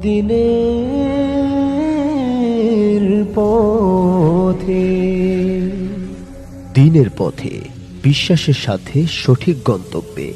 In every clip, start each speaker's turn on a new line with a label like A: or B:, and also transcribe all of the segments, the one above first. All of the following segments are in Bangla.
A: দিনের পথে। দিনের পথে বিশ্বাসের সাথে সঠিক গন্তব্যে।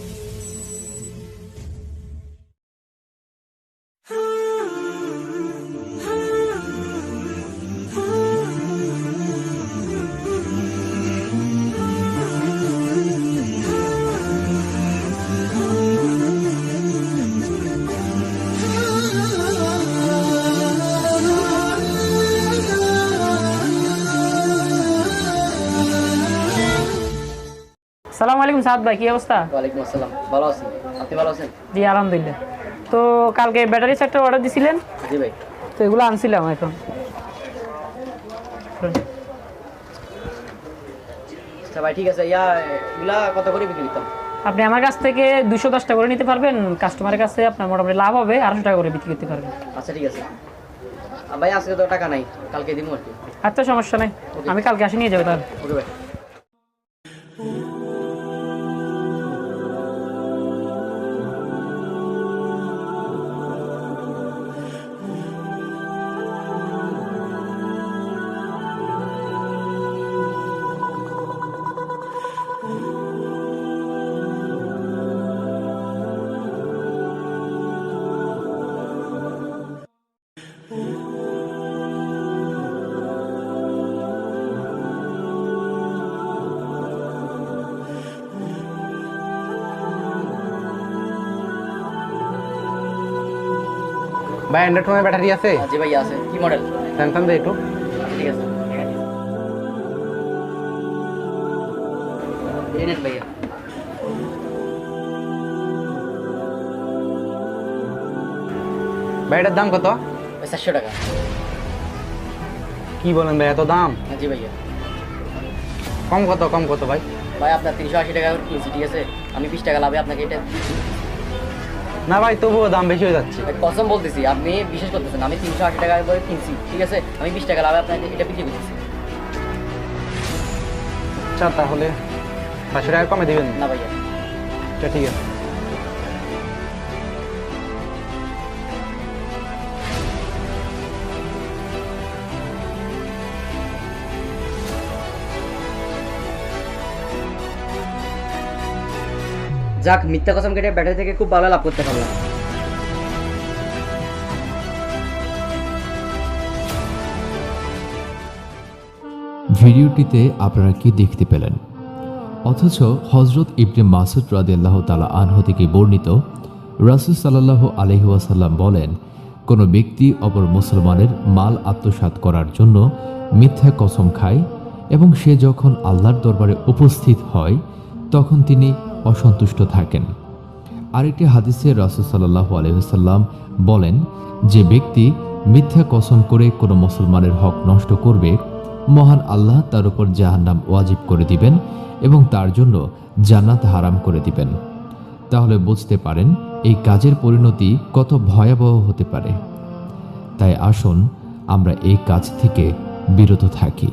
B: সালাম আলাইকুম সাদ ভাই কি অবস্থা?
C: ওয়ালাইকুম আসসালাম ভালো আছি। আপনি ভালো আছেন?
B: জি আলহামদুলিল্লাহ। তো কালকে ব্যাটারি সেটটা অর্ডার দিছিলেন?
C: জি ভাই।
B: তো এগুলো আনছিলাম এখন।
C: আচ্ছা ভাই ঠিক আছে। ইয়া এগুলা কত করে বিক্রি
B: আপনি আমার কাছ থেকে দুশো দশটা করে নিতে পারবেন কাস্টমারের কাছে আপনার মোটামুটি লাভ হবে আড়াইশো টাকা করে বিক্রি করতে পারবেন।
C: আচ্ছা ঠিক আছে। ভাই আজকে তো টাকা নাই কালকে দিব আর কি।
B: আচ্ছা সমস্যা নেই। আমি কালকে আসে নিয়ে যাব তাহলে।
C: ওকে ভাই।
D: ভাই অ্যান্ড্রয়েড ফোনের ব্যাটারি আছে?
C: জি ভাই আছে। কি মডেল
D: স্যামসাং দে একটু।
C: ঠিক আছে। ভাইয়া।
D: ভাই এটার দাম কত?
C: চারশো টাকা।
D: কি বলেন ভাই এত দাম?
C: হ্যাঁ জি ভাইয়া।
D: কম কত কম কত ভাই?
C: ভাই আপনার তিনশো আশি টাকা কিনছি ঠিক আছে? আমি বিশ টাকা লাভে আপনাকে এটা।
D: না ভাই তবুও দাম বেশি হয়ে যাচ্ছে।
C: কসম বলতেছি আপনি বিশেষ করতেছেন আমি তিনশো আশি টাকা করে কিনছি ঠিক আছে? আমি বিশ টাকা লাভে আপনাকে এটা বিক্রি করতেছি।
D: আচ্ছা তাহলে পাঁচশো টাকা কমে দেবেন?
C: না ভাইয়া।
D: আচ্ছা ঠিক আছে।
C: যাক, মিথ্যা কসম কেটে ব্যাটারি থেকে খুব ভালো লাভ করতে পারলাম।
E: ভিডিওটিতে আপনারা কি দেখতে পেলেন? অথচ হজরত ইবনে মাসুদ রাদিয়াল্লাহ তালা আনহু থেকে বর্ণিত রাসুল সাল্লাহ আলহিউসাল্লাম বলেন, কোনো ব্যক্তি অপর মুসলমানের মাল আত্মসাৎ করার জন্য মিথ্যা কসম খায় এবং সে যখন আল্লাহর দরবারে উপস্থিত হয়, তখন তিনি অসন্তুষ্ট থাকেন। আরেকটি হাদিসে রাসুল সাল্লাহ বলেন, যে ব্যক্তি মিথ্যা কসম করে কোনো মুসলমানের হক নষ্ট করবে, মহান আল্লাহ তার উপর জাহান্নাম ওয়াজিব করে দিবেন এবং তার জন্য জান্নাত হারাম করে দিবেন। তাহলে বুঝতে পারেন, এই কাজের পরিণতি কত ভয়াবহ হতে পারে। তাই আসুন, আমরা এই কাজ থেকে বিরত থাকি।